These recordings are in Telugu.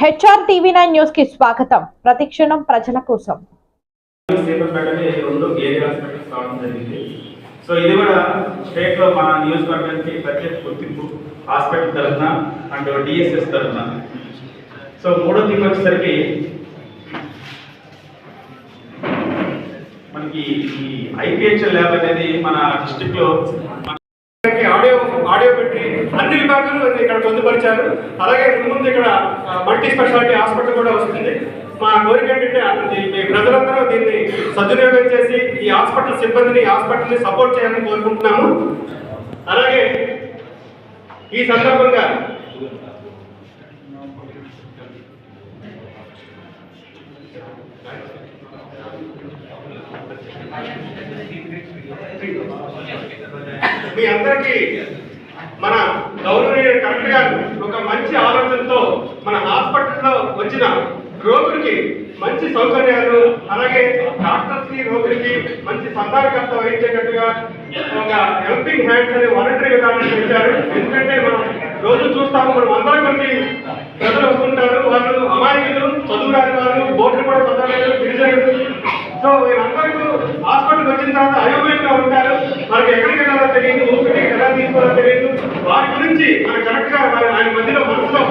హెచ్ఆర్ టీవీ నైన్ న్యూస్కి స్వాగతం. ప్రతిక్షణం ప్రజల కోసం. సో ఇది కూడా స్టేట్లో మన నియోజకవర్గానికి ప్రత్యేక గుర్తింపు హాస్పిటల్ తరఫున అండ్ డిఎస్ఎస్ తరఫున. సో మూడో థింగ్ వచ్చేసరికి మనకి ఈ ఐపీహెచ్ఎల్ ల్యాబ్ అనేది మన డిస్టిక్లో మన మనకి ఆడియో ఆడియో పెట్టి అన్ని విభాగాలు ఇక్కడ పొందుపరిచారు. అలాగే ముందు ఇక్కడ మల్టీ స్పెషాలిటీ హాస్పిటల్ కూడా వస్తుంది. మా కోరిక ఏంటంటే అది మీ ప్రజలందరూ దీన్ని సద్వినియోగం చేసి ఈ హాస్పిటల్ సిబ్బందిని హాస్పిటల్ని సపోర్ట్ చేయాలని కోరుకుంటున్నాము. అలాగే ఈ సందర్భంగా మీ అందరికీ మన గౌరవనీయ కలెక్టర్ గారు ఒక మంచి ఆలోచనతో మన హాస్పిటల్లో వచ్చిన రోగులకి మంచి సౌకర్యాలు అలాగే డాక్టర్స్కి రోగులకి మంచి సంతానకర్త వహించేటట్టుగా ఒక హెల్పింగ్ హ్యాండ్స్ అనే వాలంటరీ విధానం ఇచ్చారు ఎందుకంటే మనం రోజు చూస్తాము మనం అందరం మంది ప్రజలు వస్తుంటారు. వాళ్ళు అమాయకులు చదువు రాని వాళ్ళు బోర్డులు కూడా చదవలేదు. చేశారు సో వీళ్ళందరూ హాస్పిటల్కి వచ్చిన తర్వాత అయోమయంగా ఉంటారు. మనకి ఎక్కడికి వెళ్ళాలో తెలియదు ఊపిరికి ఎలా తీసుకోవాలో తెలియదు. వారి గురించి మన కరెక్ట్గా ఆయన మధ్యలో మనసులో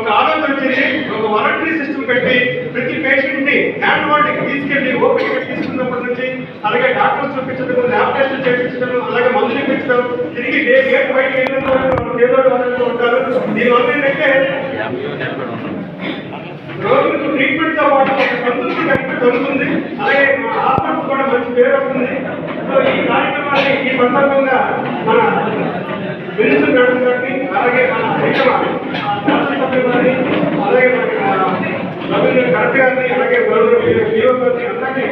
ఒక ఆలోచన వచ్చింది. ఒక వాలంటరీ సిస్టమ్ పెట్టి ప్రతి పేషెంట్ని హ్యాండ్ వాటికి తీసుకెళ్ళి ఓపిక తీసుకున్నప్పటి నుంచి అలాగే డాక్టర్స్ చూపించడం ల్యాబ్ టెస్ట్ చేయించడం అలాగే మందులు ఇప్పించడం తిరిగి డే గేట్ బయట ఏదో ఉంటారు. దీనివల్ల ఏంటంటే రోగులకు ట్రీట్మెంట్తో పాటు సంతృప్తి దొరుకుతుంది అలాగే మా హాస్పిటల్ కూడా మంచి పేరు వస్తుంది. సో ఈ కార్యక్రమాన్ని ఈ సందర్భంగా మన మినిస్టర్ మేడం గారిని అలాగే మన హైకమా గారిని అలాగే మన రవీంద్ర కరెక్ట్ గారిని అలాగే గౌరవ గారిని అందరినీ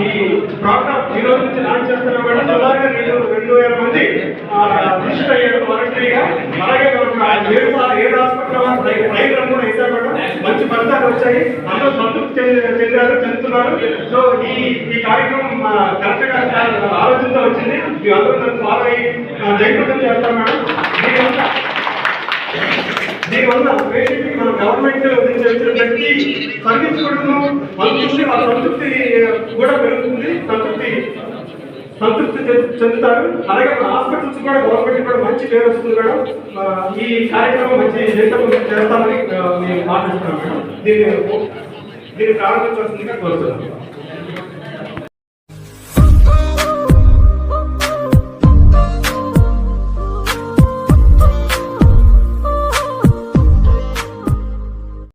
ఈ ప్రోగ్రామ్ ఈ రోజు నుంచి లాంచ్ చేస్తున్నాం మేడం. సుమారుగా రెండు రెండు వేల మంది ఆ, రిజిస్టర్ అయ్యారు వాలంటరీగా. అలాగే మనకు ఏడు సా- ఏడు హాస్పిటల్ రైతు కూడా వేశారు మేడం మంచి ఫలితాలు వచ్చాయి. అందరూ సంతృప్తి చెందారు చెందుతున్నారు. సో ఈ ఈ కార్యక్రమం కరెక్ట్గా ఆలోచనతో వచ్చింది. మీ అందరూ నన్ను ఫాలో అయ్యి జయప్రదం చేస్తాం మేడం. దీనివల్ల దీనివల్ల పేషెంట్ మన గవర్నమెంట్ చేసిన ప్రతి సర్వీస్ కూడా వాళ్ళ సంతృప్తి కూడా పెరుగుతుంది. సంతృప్తి సంతృప్తి చెందుతారు. అలాగే మన హాస్పిటల్స్ కూడా గవర్నమెంట్ కూడా మంచి పేరు వస్తుంది మేడం. ఈ కార్యక్రమం మంచి చేస్తాం చేస్తామని మేము మాట్లాడుతున్నాం మేడం. దీన్ని దీన్ని ప్రారంభించాల్సిందిగా కోరుతున్నాం.